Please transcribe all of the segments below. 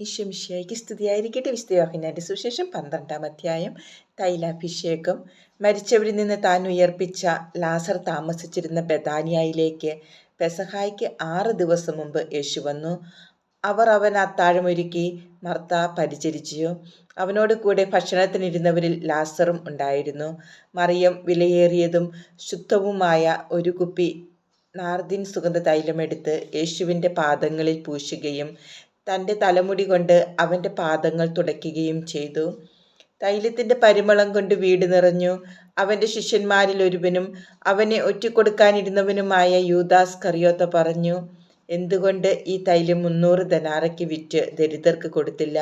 ഈശ്വമിഷിയായിക്ക് സ്തുതിയായിരിക്കട്ടെ വിശുദ്ധയോഹന്നാന്റെ സുശേഷം പന്ത്രണ്ടാം അധ്യായം. തൈലാഭിഷേകം. മരിച്ചവരിൽ നിന്ന് താൻ ഉയർപ്പിച്ച ലാസർ താമസിച്ചിരുന്ന ബദാനിയയിലേക്ക് പെസഹായ്ക്ക് ആറ് ദിവസം മുമ്പ് യേശു വന്നു. അവർ അവൻ അത്താഴമൊരുക്കി മർത്ത പരിചരിച്ചു. അവനോട് കൂടെ ഭക്ഷണത്തിനിരുന്നവരിൽ ലാസറും ഉണ്ടായിരുന്നു. മറിയം വിലയേറിയതും ശുദ്ധവുമായ ഒരു കുപ്പി നാർദിൻ സുഗന്ധ തൈലമെടുത്ത് യേശുവിന്റെ പാദങ്ങളിൽ പൂശുകയും തന്റെ തലമുടി കൊണ്ട് അവന്റെ പാദങ്ങൾ തുടയ്ക്കുകയും ചെയ്തു. തൈലത്തിന്റെ പരിമളം കൊണ്ട് വീട് നിറഞ്ഞു. അവന്റെ ശിഷ്യന്മാരിൽ ഒരുവനും അവനെ ഒറ്റിക്കൊടുക്കാനിരുന്നവനുമായ യൂദാസ് കറിയോത്ത പറഞ്ഞു എന്തുകൊണ്ട് ഈ തൈലം മുന്നൂറ് ധനാറയ്ക്ക് വിറ്റ് ദരിദ്രർക്ക് കൊടുത്തില്ല?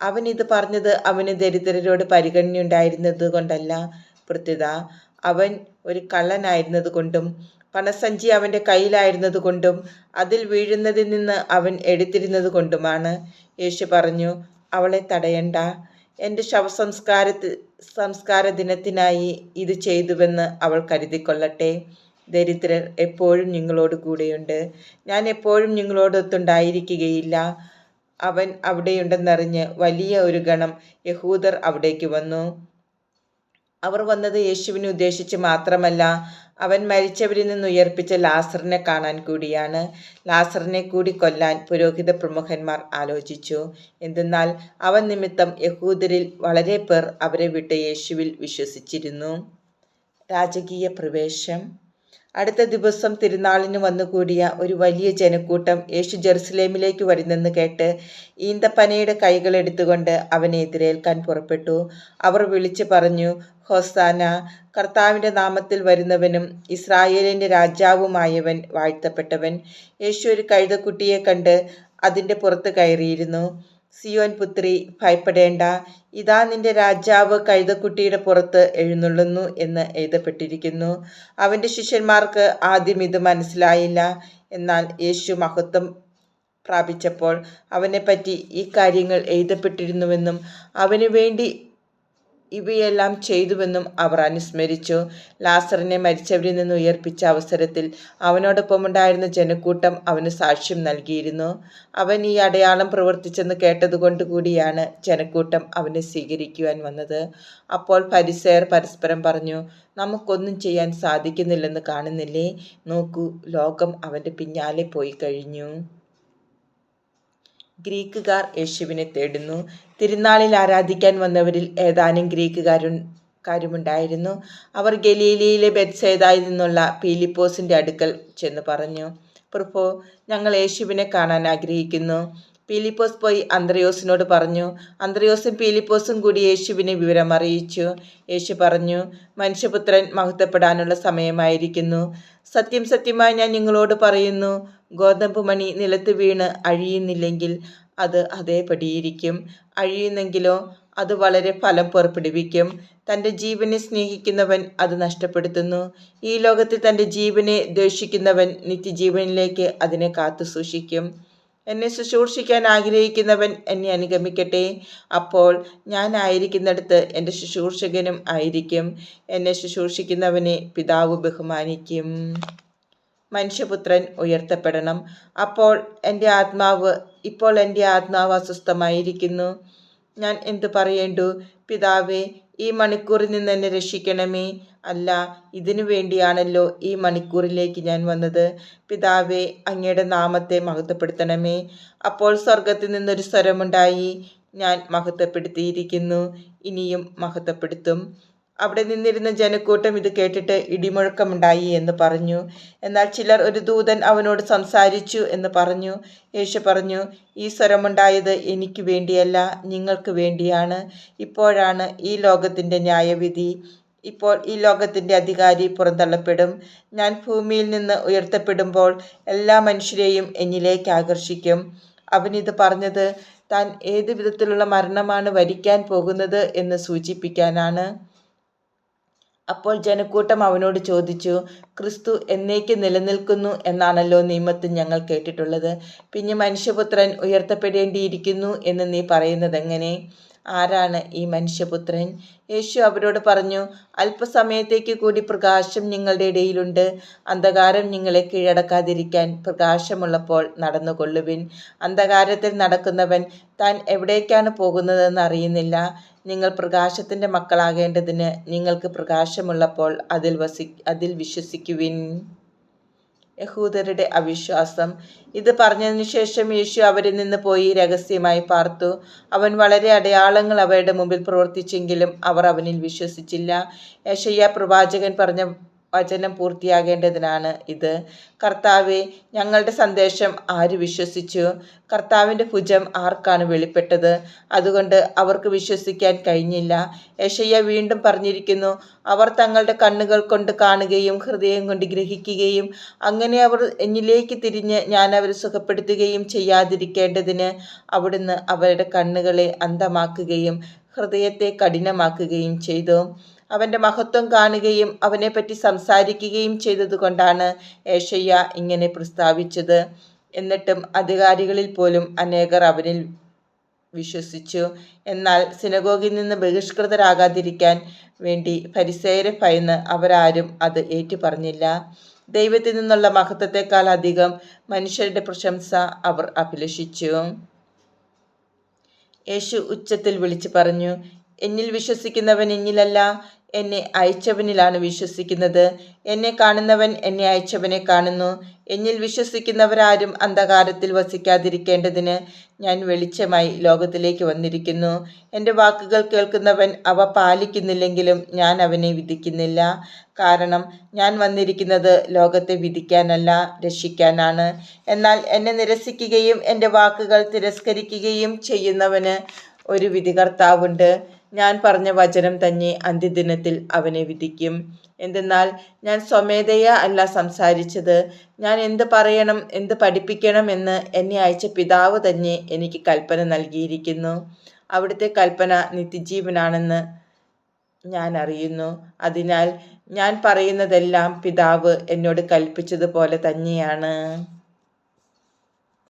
അവൻ ഇത് പറഞ്ഞത് അവന് ദരിദ്രരോട് പരിഗണനയുണ്ടായിരുന്നത് കൊണ്ടല്ല പ്രത്യുത അവൻ ഒരു കള്ളനായിരുന്നത് കൊണ്ടും പണസഞ്ചി അവന്റെ കയ്യിലായിരുന്നത് കൊണ്ടും അതിൽ വീഴുന്നതിൽ നിന്ന് അവൻ എടുത്തിരുന്നത് കൊണ്ടുമാണ്. യേശു പറഞ്ഞു അവളെ തടയണ്ട. എന്റെ ശവസംസ്കാര സംസ്കാര ദിനത്തിനായി ഇത് ചെയ്തുവെന്ന് അവൾ കരുതിക്കൊള്ളട്ടെ. ദരിദ്രർ എപ്പോഴും നിങ്ങളോട് കൂടെയുണ്ട്. ഞാൻ എപ്പോഴും നിങ്ങളോടൊത്തുണ്ടായിരിക്കുകയില്ല. അവൻ അവിടെയുണ്ടെന്നറിഞ്ഞ് വലിയ ഒരു ഗണം യഹൂദർ അവിടേക്ക് വന്നു. അവർ വന്നത് യേശുവിനെ ഉദ്ദേശിച്ച് മാത്രമല്ല അവൻ മരിച്ചവരിൽ നിന്ന് ഉയർപ്പിച്ച ലാസറിനെ കാണാൻ കൂടിയാണ്. ലാസറിനെ കൂടി കൊല്ലാൻ പുരോഹിത പ്രമുഖന്മാർ ആലോചിച്ചു. എന്തെന്നാൽ അവൻ നിമിത്തം യഹൂദരിൽ വളരെ പേർ അവരെ വിട്ട് യേശുവിൽ വിശ്വസിച്ചിരുന്നു. രാജകീയ പ്രവേശം. അടുത്ത ദിവസം തിരുനാളിന് വന്നുകൂടിയ ഒരു വലിയ ജനക്കൂട്ടം യേശു ജെറുസലേമിലേക്ക് വരുന്നെന്ന് കേട്ട് ഈന്തപ്പനയുടെ കൈകൾ എടുത്തുകൊണ്ട് അവനെ എതിരേൽക്കാൻ പുറപ്പെട്ടു. അവർ വിളിച്ചു പറഞ്ഞു ഹൊസാന കർത്താവിന്റെ നാമത്തിൽ വരുന്നവനും ഇസ്രായേലിന്റെ രാജാവുമായവൻ വാഴ്ത്തപ്പെട്ടവൻ. യേശു ഒരു കഴുതക്കുട്ടിയെ കണ്ട് അതിന്റെ പുറത്ത് കയറിയിരുന്നു. സിയോൻ പുത്രി ഭയപ്പെടേണ്ട. ഇതാ നിന്റെ രാജാവ് കഴുതക്കുട്ടിയുടെ പുറത്ത് എഴുന്നള്ളുന്നു എന്ന് എഴുതപ്പെട്ടിരിക്കുന്നു. അവന്റെ ശിഷ്യന്മാർക്ക് ആദ്യം ഇത് മനസ്സിലായില്ല. എന്നാൽ യേശു മഹത്വം പ്രാപിച്ചപ്പോൾ അവനെപ്പറ്റി ഈ കാര്യങ്ങൾ എഴുതപ്പെട്ടിരുന്നുവെന്നും അവന് വേണ്ടി ഇവയെല്ലാം ചെയ്തുവെന്നും അവർ അനുസ്മരിച്ചു. ലാസറിനെ മരിച്ചവരിൽ നിന്ന് ഉയർപ്പിച്ച അവസരത്തിൽ അവനോടൊപ്പമുണ്ടായിരുന്ന ജനക്കൂട്ടം അവന് സാക്ഷ്യം നൽകിയിരുന്നു. അവൻ ഈ അടയാളം പ്രവർത്തിച്ചെന്ന് കേട്ടതുകൊണ്ട് കൂടിയാണ് ജനക്കൂട്ടം അവനെ സ്വീകരിക്കുവാൻ വന്നത്. അപ്പോൾ പരിസയർ പരസ്പരം പറഞ്ഞു നമുക്കൊന്നും ചെയ്യാൻ സാധിക്കുന്നില്ലെന്ന് കാണുന്നില്ലേ? നോക്കൂ ലോകം അവന്റെ പിന്നാലെ പോയി കഴിഞ്ഞു. ഗ്രീക്കുകാർ യേശുവിനെ തേടുന്നു. തിരുനാളിൽ ആരാധിക്കാൻ വന്നവരിൽ ഏതാനും ഗ്രീക്കുകാരു കാര്യമുണ്ടായിരുന്നു അവർ ഗലീലിയിലെ ബെത്സേതായി നിന്നുള്ള പീലിപ്പോസിന്റെ അടുക്കൽ ചെന്ന് പറഞ്ഞു പ്രഭോ ഞങ്ങൾ യേശുവിനെ കാണാൻ ആഗ്രഹിക്കുന്നു. പീലിപ്പോസ് പോയി അന്ത്രയോസിനോട് പറഞ്ഞു അന്ത്രയോസും പീലിപ്പോസും കൂടി യേശുവിനെ വിവരം അറിയിച്ചു. യേശു പറഞ്ഞു മനുഷ്യപുത്രൻ മഹത്വപ്പെടാനുള്ള സമയമായിരിക്കുന്നു. സത്യം സത്യമായി ഞാൻ നിങ്ങളോട് പറയുന്നു ഗോതമ്പ് മണി നിലത്ത് വീണ് അഴിയുന്നില്ലെങ്കിൽ അത് അതേപടിയിരിക്കും. അഴിയുന്നെങ്കിലോ അത് വളരെ ഫലം പുറപ്പെടുവിക്കും. തന്റെ ജീവനെ സ്നേഹിക്കുന്നവൻ അത് നഷ്ടപ്പെടുത്തുന്നു. ഈ ലോകത്തിൽ തന്റെ ജീവനെ ദ്വേഷിക്കുന്നവൻ നിത്യജീവനിലേക്ക് അതിനെ കാത്തു സൂക്ഷിക്കും എന്നെ ശുശ്രൂഷിക്കാൻ ആഗ്രഹിക്കുന്നവൻ എന്നെ അനുഗമിക്കട്ടെ. അപ്പോൾ ഞാൻ ആയിരിക്കുന്നിടത്ത് എന്റെ ശുശ്രൂഷകനും ആയിരിക്കും. എന്നെ ശുശ്രൂഷിക്കുന്നവനെ പിതാവ് ബഹുമാനിക്കും. മനുഷ്യപുത്രൻ ഉയർത്തപ്പെടണം. അപ്പോൾ എന്റെ ആത്മാവ് ഇപ്പോൾ എന്റെ ആത്മാവ് അസ്വസ്ഥമായിരിക്കുന്നു. ഞാൻ എന്തു പറയേണ്ടു? പിതാവേ ഈ മണിക്കൂറിൽ നിന്ന് എന്നെ രക്ഷിക്കണമേ. അല്ല ഇതിനു വേണ്ടിയാണല്ലോ ഈ മണിക്കൂറിലേക്ക് ഞാൻ വന്നത്. പിതാവേ അങ്ങയുടെ നാമത്തെ മഹത്വപ്പെടുത്തണമേ. അപ്പോൾ സ്വർഗത്തിൽ നിന്നൊരു സ്വരമുണ്ടായി. ഞാൻ മഹത്വപ്പെടുത്തിയിരിക്കുന്നു. ഇനിയും മഹത്വപ്പെടുത്തും. അവിടെ നിന്നിരുന്ന ജനക്കൂട്ടം ഇത് കേട്ടിട്ട് ഇടിമുഴക്കമുണ്ടായി എന്ന് പറഞ്ഞു. എന്നാൽ ചിലർ ഒരു ദൂതൻ അവനോട് സംസാരിച്ചു എന്ന് പറഞ്ഞു. യേശു പറഞ്ഞു ഈ സ്വരമുണ്ടായത് എനിക്ക് വേണ്ടിയല്ല നിങ്ങൾക്ക് വേണ്ടിയാണ്. ഇപ്പോഴാണ് ഈ ലോകത്തിന്റെ ന്യായവിധി. ഇപ്പോൾ ഈ ലോകത്തിന്റെ അധികാരി പുറന്തള്ളപ്പെടും. ഞാൻ ഭൂമിയിൽ നിന്ന് ഉയർത്തപ്പെടുമ്പോൾ എല്ലാ മനുഷ്യരെയും എന്നിലേക്ക് ആകർഷിക്കും. അവനിത് പറഞ്ഞത് താൻ ഏത് വിധത്തിലുള്ള മരണമാണ് വരിക്കാൻ പോകുന്നത് എന്ന് സൂചിപ്പിക്കാനാണ്. അപ്പോൾ ജനക്കൂട്ടം അവനോട് ചോദിച്ചു ക്രിസ്തു എന്നേക്ക് നിലനിൽക്കുന്നു എന്നാണല്ലോ നിയമത്തിൽ ഞങ്ങൾ കേട്ടിട്ടുള്ളത്. പിന്നെ മനുഷ്യപുത്രൻ ഉയർത്തപ്പെടേണ്ടിയിരിക്കുന്നു എന്ന് നീ പറയുന്നത് എങ്ങനെ ആരാണ് ഈ മനുഷ്യപുത്രൻ? യേശു അവരോട് പറഞ്ഞു അല്പസമയത്തേക്ക് കൂടി പ്രകാശം നിങ്ങളുടെ ഇടയിലുണ്ട്. അന്ധകാരം നിങ്ങളെ കീഴടക്കാതിരിക്കാൻ പ്രകാശമുള്ളപ്പോൾ നടന്നുകൊള്ളുവിൻ. അന്ധകാരത്തിൽ നടക്കുന്നവൻ താൻ എവിടേക്കാണ് പോകുന്നതെന്ന് അറിയുന്നില്ല. നിങ്ങൾ പ്രകാശത്തിന്റെ മക്കളാകേണ്ടതിന് നിങ്ങൾക്ക് പ്രകാശമുള്ളപ്പോൾ അതിൽ വസി അതിൽ വിശ്വസിക്കുവിൻ. യഹൂദരുടെ അവിശ്വാസം. ഇത് പറഞ്ഞതിനു ശേഷം യേശു അവരിൽ നിന്ന് പോയി രഹസ്യമായി പാർത്തു. അവൻ വളരെ അടയാളങ്ങൾ അവരുടെ മുമ്പിൽ പ്രവർത്തിച്ചെങ്കിലും അവർ അവനിൽ വിശ്വസിച്ചില്ല. യശയ്യ പ്രവാചകൻ പറഞ്ഞ വചനം പൂർത്തിയാകേണ്ടതിനാണ് ഇത്. കർത്താവെ ഞങ്ങളുടെ സന്ദേശം ആര് വിശ്വസിച്ചു? കർത്താവിന്റെ ഭുജം ആർക്കാണ് വെളിപ്പെട്ടത്? അതുകൊണ്ട് അവർക്ക് വിശ്വസിക്കാൻ കഴിഞ്ഞില്ല. യശയ്യ വീണ്ടും പറഞ്ഞിരിക്കുന്നു അവർ തങ്ങളുടെ കണ്ണുകൾ കൊണ്ട് കാണുകയും ഹൃദയം കൊണ്ട് ഗ്രഹിക്കുകയും അങ്ങനെ അവർ എന്നിലേക്ക് തിരിഞ്ഞ് ഞാൻ അവരെ സുഖപ്പെടുത്തുകയും ചെയ്യാതിരിക്കേണ്ടതിന് അവിടുന്ന് അവരുടെ കണ്ണുകളെ അന്ധമാക്കുകയും ഹൃദയത്തെ കഠിനമാക്കുകയും ചെയ്തു. അവന്റെ മഹത്വം കാണുകയും അവനെപ്പറ്റി സംസാരിക്കുകയും ചെയ്തതുകൊണ്ടാണ് ഏഷയ്യ ഇങ്ങനെ പ്രസ്താവിച്ചത്. എന്നിട്ടും അധികാരികളിൽ പോലും അനേകർ അവനിൽ വിശ്വസിച്ചു. എന്നാൽ സിനഗോഗിൽ നിന്ന് ബഹിഷ്കൃതരാകാതിരിക്കാൻ വേണ്ടി പരിസേരെ ഭയന്ന് അവരാരും അത് ഏറ്റുപറഞ്ഞില്ല. ദൈവത്തിൽ നിന്നുള്ള മഹത്വത്തെക്കാൾ അധികം മനുഷ്യരുടെ പ്രശംസ അവർ അഭിലഷിച്ചു. യേശു ഉച്ചത്തിൽ വിളിച്ചു പറഞ്ഞു എന്നിൽ വിശ്വസിക്കുന്നവൻ എന്നിലല്ല എന്നെ അയച്ചവനിലാണ് വിശ്വസിക്കുന്നത്. എന്നെ കാണുന്നവൻ എന്നെ അയച്ചവനെ കാണുന്നു. എന്നിൽ വിശ്വസിക്കുന്നവരാരും അന്ധകാരത്തിൽ വസിക്കാതിരിക്കേണ്ടതിന് ഞാൻ വെളിച്ചമായി ലോകത്തിലേക്ക് വന്നിരിക്കുന്നു. എന്റെ വാക്കുകൾ കേൾക്കുന്നവൻ അവ പാലിക്കുന്നില്ലെങ്കിലും ഞാൻ അവനെ വിധിക്കുന്നില്ല. കാരണം ഞാൻ വന്നിരിക്കുന്നത് ലോകത്തെ വിധിക്കാനല്ല രക്ഷിക്കാനാണ്. എന്നാൽ എന്നെ നിരസിക്കുകയും എന്റെ വാക്കുകൾ തിരസ്കരിക്കുകയും ചെയ്യുന്നവന് ഒരു വിധികർത്താവുണ്ട്. ഞാൻ പറഞ്ഞ വചനം തന്നെ അന്ത്യദിനത്തിൽ അവനെ വിധിക്കും. എന്തെന്നാൽ ഞാൻ സ്വമേധയ അല്ല സംസാരിച്ചത്. ഞാൻ എന്ത് പറയണം എന്ത് പഠിപ്പിക്കണം എന്ന് എന്നെ അയച്ച പിതാവ് തന്നെ എനിക്ക് കൽപ്പന നൽകിയിരിക്കുന്നു. അവിടുത്തെ കൽപ്പന നിത്യജീവനാണെന്ന് ഞാൻ അറിയുന്നു. അതിനാൽ ഞാൻ പറയുന്നതെല്ലാം പിതാവ് എന്നോട് കൽപ്പിച്ചതുപോലെ തന്നെയാണ്.